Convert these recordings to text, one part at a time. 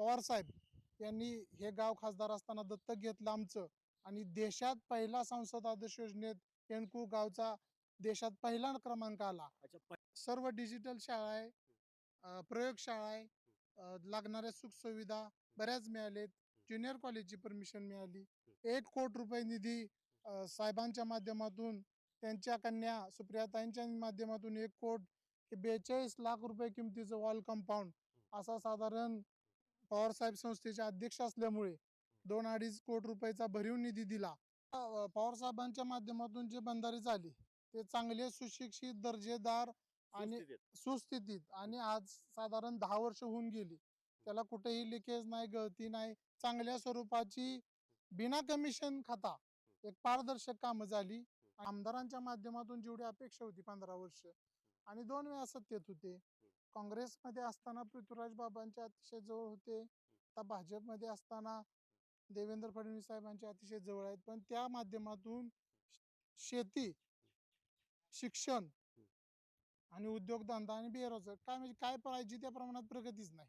पवार साहेब यांनी हे गाव खासदार असताना दत्तक घेतलं आमचं. आणि देशात पहिला संसद आदर्श योजनेत एणकू गावचा देशात पहिला क्रमांक आला. सर्व डिजिटल शाळा आहे प्रयोगशाळा आहे लागणाऱ्या सुखसुविधा बऱ्याच मिळालेत. ज्युनियर कॉलेजची परमिशन मिळाली. एक कोटी रुपये निधी साहेबांच्या माध्यमातून त्यांच्या कन्या सुप्रियाताईंच्या माध्यमातून एक कोट बेचाळीस लाख रुपये किमतीचं वॉल कंपाऊंड असा साधारण पवार साहेब संस्थेचे अध्यक्ष असल्यामुळे दोन अडीच कोटी रुपयाचा भरीव निधी दिला. पवार साहेबांच्या माध्यमातून जे बंधारे झाले ते चांगले सुशिक्षित दर्जेदार आणि. सुस्थितीत. आणि आज साधारण दहा वर्ष होऊन गेली. त्याला कुठेही लिकेज नाही गळती नाही चांगल्या स्वरूपाची बिना कमिशन खाता एक पारदर्शक कामं झाली आमदारांच्या माध्यमातून जेवढी अपेक्षा होती पंधरा वर्ष आणि दोन वेळा सत्तेत होते. काँग्रेसमध्ये असताना पृथ्वीराज बाबांच्या अतिशय जवळ होते. आता भाजपमध्ये असताना देवेंद्र फडणवीस साहेबांच्या अतिशय जवळ आहेत. पण त्या माध्यमातून शेती शिक्षण आणि उद्योगधंदा आणि बेरोजगार काय म्हणजे काय पाहिजे त्या प्रमाणात प्रगतीच नाही.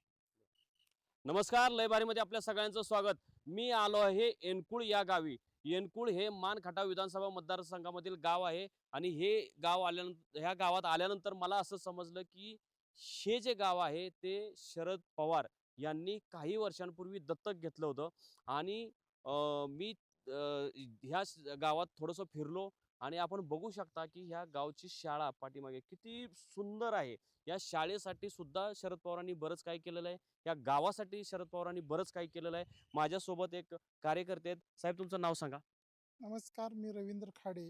नमस्कार लयबारीमध्ये आपल्या सगळ्यांचं स्वागत. मी आलो आहे एनकुळ या गावी. एनकुळ हे मान खटाव विधानसभा मतदारसंघामधील गाव आहे आणि हे गाव आल्यानंतर ह्या गावात आल्यानंतर मला असं समजलं की हे जे गाव आहे ते शरद पवार यांनी काही वर्षांपूर्वी दत्तक घेतलं होतं आणि अं, मी अं, ह्या गावात थोडंसं फिरलो आणि आपण बघू शकता की ह्या गावची शाळा पाठीमागे किती सुंदर आहे. या शाळेसाठी सुद्धा शरद पवारांनी बरंच काही केलेलं आहे. या गावासाठी शरद पवारांनी बरंच काही केलेलं आहे. माझ्यासोबत एक कार्यकर्ते आहेत. साहेब तुमचं नाव सांगा. नमस्कार मी रवींद्र खाडे.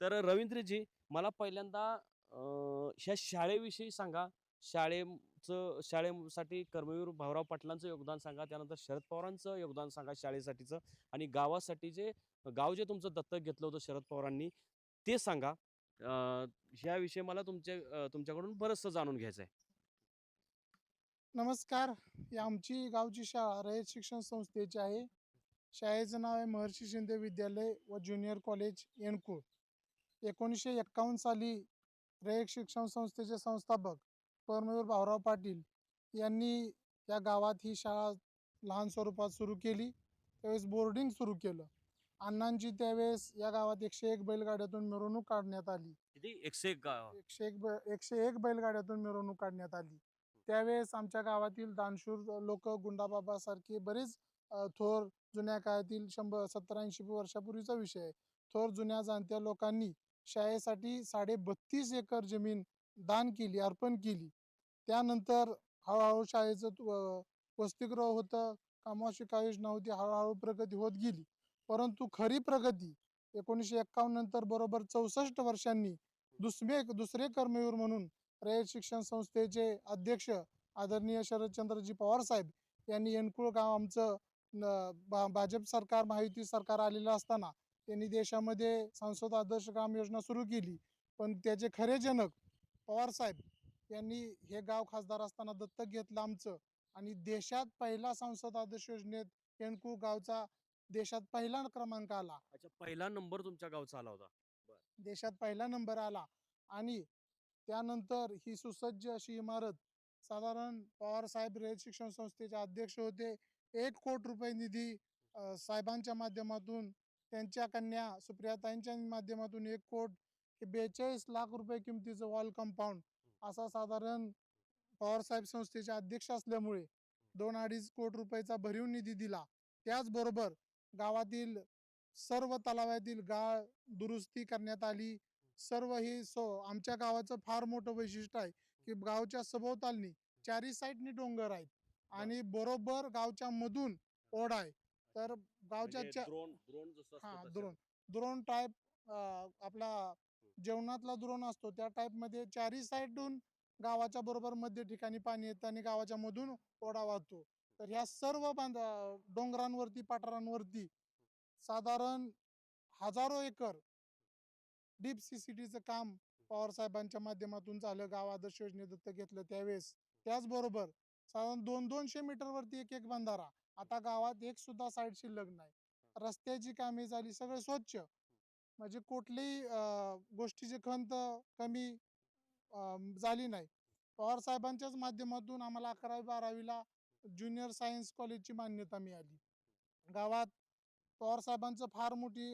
तर रवींद्रजी मला पहिल्यांदा अं, ह्या शाळेविषयी सांगा. शाळेचं शाळेसाठी कर्मवीर भाऊराव पाटलांचं योगदान सांगा त्यानंतर शरद पवारांचं योगदान सांगा शाळेसाठीचं आणि गावासाठी जे गाव जे तुमचं दत्तक घेतलं होतं शरद पवारांनी ते सांगा. ह्याविषयी मला तुमच्या तुमच्याकडून बरंचसं जाणून घ्यायचं आहे नमस्कार. ही आमची गावची शाळा रयत शिक्षण संस्थेची आहे. शाळेचं नाव आहे महर्षी शिंदे विद्यालय व ज्युनियर कॉलेज एणकुळ एकोणीसशे एक्कावन्न साली रयत शिक्षण संस्थेचे संस्थापक कर्मवीर भाऊराव पाटील यांनी या गावात ही शाळा लहान स्वरूपात सुरू केली. त्यावेळेस बोर्डिंग सुरू केलं. अण्णांची त्यावेळेस या गावात एकशे एक बैलगाड्यातून मिरवणूक काढण्यात आली. एकशे एक गाव. एकशे एक एकशे एक बैलगाड्यातून मिरवणूक काढण्यात आली. त्यावेळेस आमच्या गावातील दानशूर लोक गुंडाबाबा सारखे बरेच थोर जुन्या काळातील शंभर सत्तर ऐंशी वर्षापूर्वीचा विषय आहे. थोर जुन्या जाणत्या लोकांनी शाळेसाठी साडे बत्तीस एकर जमीन दान केली अर्पण केली. त्यानंतर हळूहळू शाळेचं वसतिगृह होतं. कामाशी काही योजना होती हळूहळू प्रगती होत गेली. परंतु खरी प्रगती एकोणीसशे एक्कावन्न नंतर बरोबर चौसष्ट वर्षांनी दुसरे दुसरे कर्मवीर म्हणून रयत शिक्षण संस्थेचे अध्यक्ष आदरणीय शरदचंद्रजी पवार साहेब यांनी एनकुळ गाव आमचं भाजप सरकार महायुती सरकार आलेलं असताना त्यांनी देशामध्ये संसद आदर्श ग्राम योजना सुरू केली. पण त्याचे खरे जनक पवार साहेब यांनी हे गाव खासदार असताना दत्तक घेतलं आमचं. आणि देशात पहिला संसद आदर्श योजनेत एणकू गावचा देशात पहिला क्रमांक आला. अच्छा पहिला नंबर तुमच्या गावचा आला होता. देशात पहिला नंबर आला. आणि त्यानंतर ही सुसज्ज अशी इमारत साधारण पवार साहेब रयत शिक्षण संस्थेचे अध्यक्ष होते. एक कोटी रुपये निधी साहेबांच्या माध्यमातून त्यांच्या कन्या सुप्रियाताईंच्या माध्यमातून एक कोट हे बेचाळीस लाख रुपये किमतीचं वॉल कंपाऊंड असा साधारण पवार साहेब संस्थेचे अध्यक्ष असल्यामुळे दोन अडीच कोटी रुपयाचा भरीव निधी दिला. त्याचबरोबर गावातील सर्व तलावातील गाळ दुरुस्ती करण्यात आली. सर्व ही सो आमच्या गावाचं फार मोठं वैशिष्ट्य आहे की गावच्या सभोवतालनी चारी साईडनी डोंगर आहेत आणि बरोबर गावच्या मधून ओढ आहे. तर गावच्या हा. द्रोण द्रोण टाईप आपला जेवणातला द्रोण असतो. त्या टाईपमध्ये चारी साईडून गावाच्या बरोबर मध्य ठिकाणी पाणी येतं आणि गावाच्या मधून ओढा वाहतो. तर ह्या सर्व बांधा डोंगरांवरती पठारांवरती साधारण हजारो एकर डीप सीसीटीचं काम पवार साहेबांच्या माध्यमातून झालं. गाव आदर्श योजने दत्त घेतलं त्यावेळेस. त्याचबरोबर साधारण दोन दोनशे मीटरवरती एक एक बंधारा. आता गावात एक सुद्धा साईड शिल्लक नाही. रस्त्याची कामे झाली सगळे स्वच्छ. म्हणजे कुठली अं, गोष्टीची खंत कमी झाली नाही. पवार साहेबांच्याच माध्यमातून आम्हाला अकरावी बारावीला ज्युनियर सायन्स कॉलेजची मान्यता मिळाली. गावात पवार साहेबांचं फार मोठी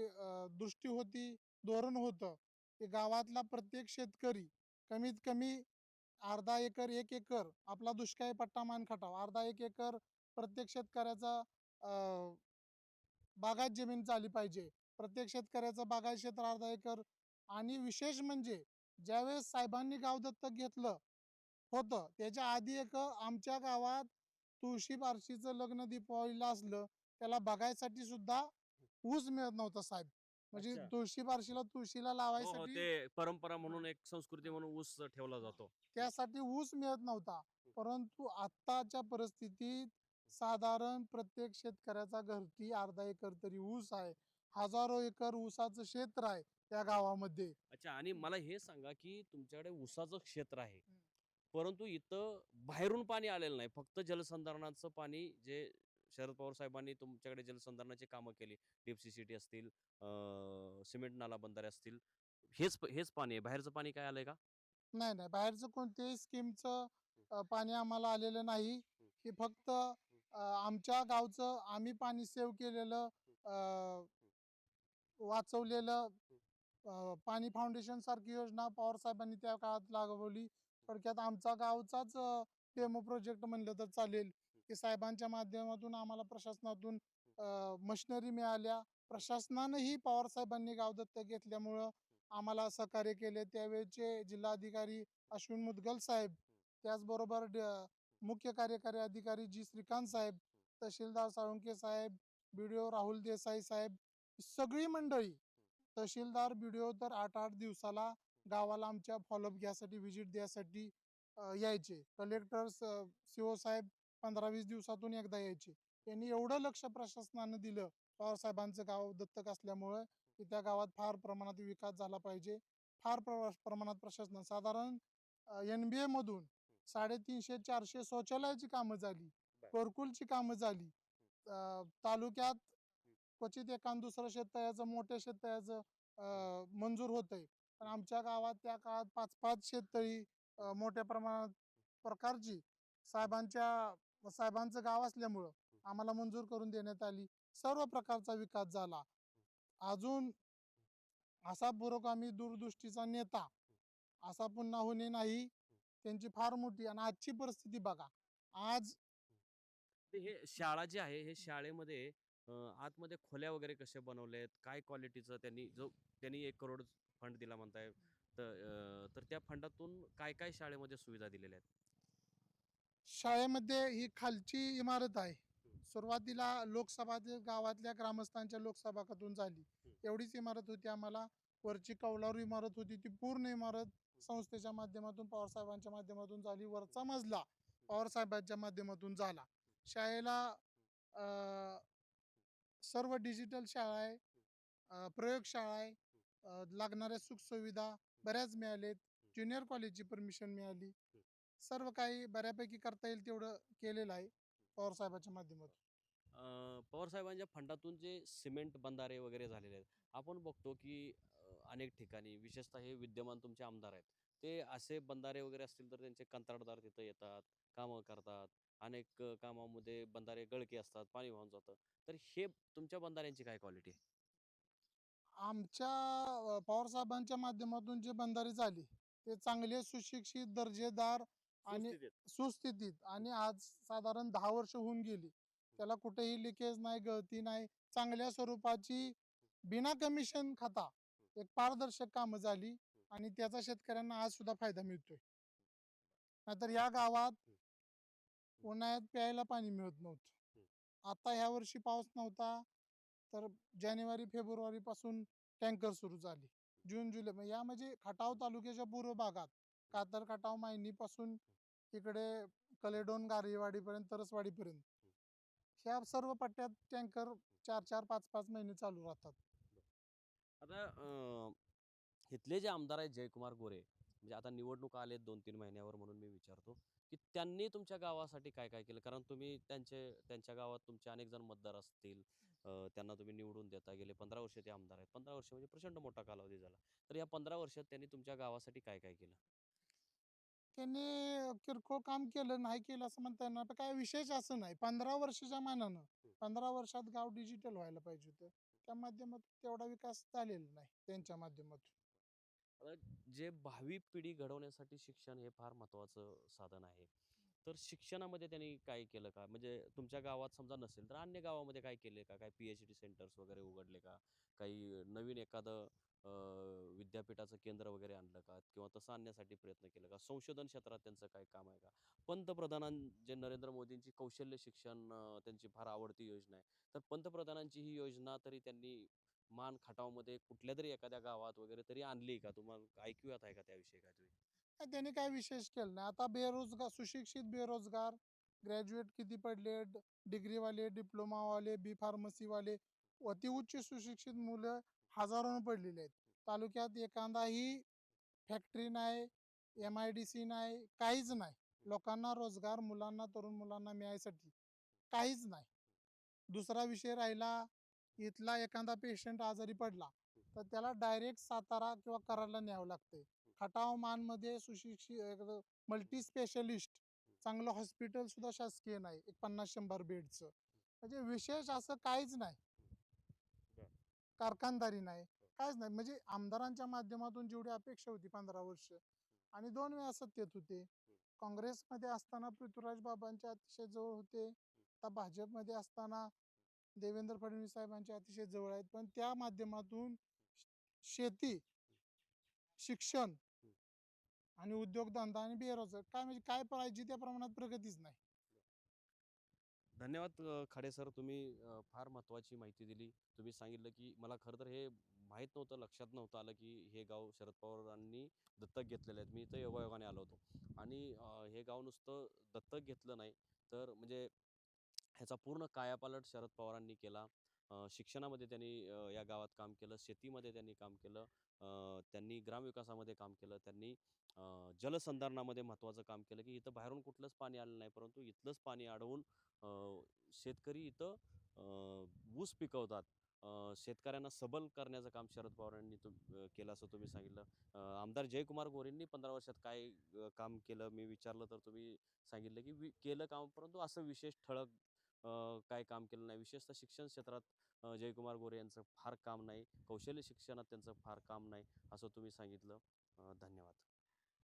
दृष्टी होती धोरण होतं. की गावातला प्रत्येक शेतकरी कमीत कमी अर्धा एकर एक एकर आपला दुष्काळी पट्टा मान खटाव. अर्धा एक एकर प्रत्येक शेतकऱ्याचा बागात जमीन झाली पाहिजे. प्रत्येक शेतकऱ्याचं बागायत क्षेत्र अर्धा एकर आणि विशेष म्हणजे ज्यावेळेस साहेबांनी गाव दत्तक घेतलं होतं त्याच्या आधी एक आमच्या गावात तुळशी बारशीचं लग्न दीपावलीला असलं त्याला बघायसाठी सुद्धा ऊस मिळत नव्हता साहेब. म्हणजे. तुळशी बारशीला तुळशीला हो, हो, लावायसाठी ते परंपरा म्हणून एक संस्कृती म्हणून ऊस ठेवला जातो. त्यासाठी ऊस मिळत नव्हता. परंतु आत्ताच्या परिस्थितीत साधारण प्रत्येक शेतकऱ्याचा घरटी अर्धा एकर तरी ऊस आहे. हजारो एकर ऊसाचं क्षेत्र आहे त्या गावामध्ये. अच्छा आणि मला हे सांगा की तुमच्याकडे ऊसाचं क्षेत्र आहे. परंतु इथं बाहेरून पाणी आलेलं नाही. फक्त जलसंधारणाचं पाणी जे शरद पवार साहेबांनी तुमच्याकडे जलसंधारणाची कामं केली. डीपसी सिटी असतील सिमेंट नाला बंधारे असतील. हेच हेच पाणी आहे. बाहेरचं पाणी काय आलंय का? नाही नाही. बाहेरचं कोणत्याही स्कीमचं पाणी आम्हाला आलेलं नाही. हे. फक्त आमच्या गावचं आम्ही पाणी सेव्ह केलेलं अ, वाचवलेलं अ, पाणी फाउंडेशन सारखी योजना पवार साहेबांनी त्या काळात लागवली. थोडक्यात आमचा गावचाच डेमो प्रोजेक्ट म्हणलं तर चालेल की साहेबांच्या माध्यमातून आम्हाला प्रशासनातून मशिनरी मिळाल्या. प्रशासनानंही पवार साहेबांनी गाव दत्तक घेतल्यामुळं आम्हाला सहकार्य केले. त्यावेळेचे जिल्हाधिकारी अश्विन मुदगल साहेब त्याचबरोबर ड- मुख्य कार्यकारी अधिकारी जी श्रीकांत साहेब तहसीलदार साळुंके साहेब बीडीओ राहुल देसाई साहेब सगळी मंडळी तहसीलदार बीडीओ तर आठ आठ दिवसाला गावाला आमच्या फॉलोअप घ्यासाठी व्हिजिट द्यासाठी यायचे. कलेक्टर सीओ साहेब पंधरा वीस दिवसातून एकदा यायचे. त्यांनी एवढं लक्ष प्रशासनानं दिलं पवार साहेबांचं गाव दत्तक असल्यामुळं की त्या गावात फार प्रमाणात विकास झाला पाहिजे. फार प्र- प्रमाणात प्रशासन. साधारण एन बी मधून साडेतीनशे चारशे शौचालयाची कामं झाली. कोरकुलची कामं झाली. अ, तालुक्यात क्वचित एकान दुसरं शेततळ्याचं मोठ्या शेततळ्याचं मंजूर होतंय. पण आमच्या गावात त्या काळात पाच पाच शेततळी मोठ्या प्रमाणात प्रकारची साहेबांच्या साहेबांचं गाव असल्यामुळं आम्हाला मंजूर करून देण्यात आली. सर्व प्रकारचा विकास झाला. अजून असा पुरोगामी दूरदृष्टीचा नेता असा पुन्हा होणे नाही. त्यांची फार मोठी आणि आजची परिस्थिती बघा. आज हे. शाळा जी आहे हे. शाळेमध्ये आतमध्ये खोल्या वगैरे कसे बनवलेत? काय क्वालिटीचं त्यांनी जो त्यांनी एक करोड फंड दिला म्हणताय तर त्या फंडातून काय काय शाळेमध्ये सुविधा दिलेल्या आहेत? शाळेमध्ये ही खालची इमारत आहे. सुरुवातीला लोकसभा गावातल्या ग्रामस्थांच्या लोकसभाकातून झाली. एवढीच इमारत होती आम्हाला. वरची कौलारू इमारत होती. ती पूर्ण इमारत संस्थेच्या माध्यमातून पवारसाहेबांच्या माध्यमातून झाली. वरचा मजला पवारसाहेबांच्या माध्यमातून झाला. शाळेला अं, सर्व डिजिटल शाळा आहे. प्रयोगशाळा आहे. लागणाऱ्या सुखसुविधा बऱ्याच मिळालेत. ज्युनियर कॉलेजची परमिशन मिळाली. सर्व काही बऱ्यापैकी करता येईल तेवढं केलेलं आहे पवार साहेबांच्या माध्यमातून. पवार साहेबांच्या फंडातून जे सिमेंट बंधारे वगैरे झालेले आहेत आपण बघतो की अनेक ठिकाणी विशेषतः हे विद्यमान तुमचे आमदार आहेत ते असे बंधारे वगैरे असतील तर त्यांचे कंत्राटदार तिथं येतात कामं करतात. अनेक कामामध्ये बंधारे गळके असतात पाणी वाहून जातं. तर हे तुमच्या बंधाऱ्यांची काय क्वालिटी आहे? आमच्या पवार साहेबांच्या माध्यमातून जे बंधारे झाले ते चांगले सुशिक्षित दर्जेदार आणि. सुस्थितीत. आणि आज साधारण दहा वर्ष होऊन गेली. त्याला कुठेही लिकेज नाही गळती नाही चांगल्या स्वरूपाची बिना कमिशन खाता एक पारदर्शक कामं झाली आणि त्याचा शेतकऱ्यांना आज सुद्धा फायदा मिळतोय. नाहीतर या गावात उन्हाळ्यात प्यायला पाणी मिळत नव्हतं. आता ह्या वर्षी पाऊस नव्हता तर जानेवारी फेब्रुवारी पासून टँकर सुरू झाले. जून जुलै म्हणजे या म्हणजे खटाव तालुक्याच्या पूर्व भागात. कातर खटाव मायनी पासून इकडे कलेडोन गारेवाडीपर्यंत तरसवाडीपर्यंत. ह्या सर्व पट्ट्यात टँकर चार चार पाच पाच महिने चालू राहतात. आता इथले जे आमदार आहेत जयकुमार गोरे म्हणजे आता निवडणूक आले दोन तीन महिन्यावर म्हणून मी विचारतो की त्यांनी तुमच्या गावासाठी काय काय केलं? कारण तुम्ही त्यांचे त्यांच्या गावात तुमचे अनेक जण मतदार असतील त्यांना तुम्ही निवडून देता गेले. पंधरा वर्ष ते आमदार आहेत. पंधरा वर्ष म्हणजे प्रचंड मोठा कालावधी झाला. तर या पंधरा वर्षात त्यांनी तुमच्या गावासाठी काय काय केलं? त्यांनी किरकोळ काम केलं नाही केलं असं म्हणता येणार. पण काय विशेष असं नाही. पंधरा वर्षाच्या मानानं पंधरा वर्षात गाव डिजिटल व्हायला पाहिजे होतं. त्या माध्यमातून तेवढा विकास झालेला नाही त्यांच्या माध्यमातून. जे भावी पिढी घडवण्यासाठी शिक्षण हे फार महत्त्वाचं साधन आहे. तर शिक्षणामध्ये त्यांनी काय केलं का? म्हणजे तुमच्या गावात समजा नसेल तर अन्य गावामध्ये काय केले का? काही पी एच डी सेंटर्स वगैरे उघडले का? काही नवीन एखादं विद्यापीठाचं केंद्र वगैरे आणलं का? किंवा तसं आणण्यासाठी प्रयत्न केला का? संशोधन क्षेत्रात त्यांचं काय काम आहे का? पंतप्रधानां जे नरेंद्र मोदींची कौशल्य शिक्षण त्यांची फार आवडती योजना आहे. तर पंतप्रधानांची ही योजना तरी त्यांनी मान खटावमध्ये कुठल्या तरी एखाद्या गावात वगैरे तरी आणली का? तुम्हाला ऐकूयात आहे का त्याविषयी काय तुम्ही नाही, त्यांनी काय विशेष केलं नाही. आता बेरोजगार सुशिक्षित बेरोजगार ग्रॅज्युएट किती पडले ड- डिग्रीवाले डिप्लोमावाले बी फार्मसीवाले अति उच्च सुशिक्षित मुलं हजारोनं पडलेली आहेत. तालुक्यात एखादाही फॅक्टरी नाही एम आय डी सी नाही काहीच नाही. लोकांना रोजगार मुलांना तरुण मुलांना मिळायसाठी काहीच नाही. दुसरा विषय राहिला इथला एखादा पेशंट आजारी पडला तर त्याला डायरेक्ट सातारा किंवा कराडला न्यावं लागतंय खटाव मानमध्ये सुशिक्षित मल्टी स्पेशलिस्ट चांगलं हॉस्पिटल सुद्धा शासकीय नाही एक पन्नास शंभर बेडचं म्हणजे विशेष असं काहीच नाही. कारखानदारी नाही. काहीच नाही. म्हणजे आमदारांच्या माध्यमातून जेवढी अपेक्षा होती पंधरा वर्ष आणि दोन वेळा सत्तेत होते. काँग्रेसमध्ये असताना पृथ्वीराज बाबांच्या अतिशय जवळ होते. आता भाजपमध्ये असताना देवेंद्र फडणवीस साहेबांच्या अतिशय जवळ आहेत. पण त्या माध्यमातून शेती शिक्षण आणि उद्योगधंदा आणि बेरोजगार काय म्हणजे काय पाहिजे त्या प्रमाणात प्रगतीच नाही. धन्यवाद खाडे सर तुम्ही फार महत्त्वाची माहिती दिली. तुम्ही सांगितलं की मला खरं तर हे माहीत नव्हतं लक्षात नव्हतं आलं की हे गाव शरद पवारांनी दत्तक घेतलेलं आहे. मी इथं योगायोगाने आलो होतो. आणि हे गाव नुसतं दत्तक घेतलं नाही. तर म्हणजे ह्याचा पूर्ण कायापालट शरद पवारांनी केला. शिक्षणामध्ये त्यांनी या गावात काम केलं शेतीमध्ये त्यांनी काम केलं त्यांनी ग्रामविकासामध्ये काम केलं त्यांनी जलसंधारणामध्ये महत्त्वाचं काम केलं की इथं बाहेरून कुठलंच पाणी आलं नाही परंतु इथलंच पाणी अडवून शेतकरी इथं ऊस पिकवतात. शेतकऱ्यांना सबल करण्याचं काम शरद पवारांनी तुम केलं असं तुम्ही सांगितलं. आमदार जयकुमार गोरेंनी पंधरा वर्षात काय काम केलं मी विचारलं तर तुम्ही सांगितलं की वि केलं काम परंतु असं विशेष ठळक काय काम केलं नाही. विशेषतः शिक्षण क्षेत्रात जयकुमार गोरे यांचं फार काम नाही. कौशल्य शिक्षणात त्यांचं फार काम नाही असं तुम्ही सांगितलं. धन्यवाद.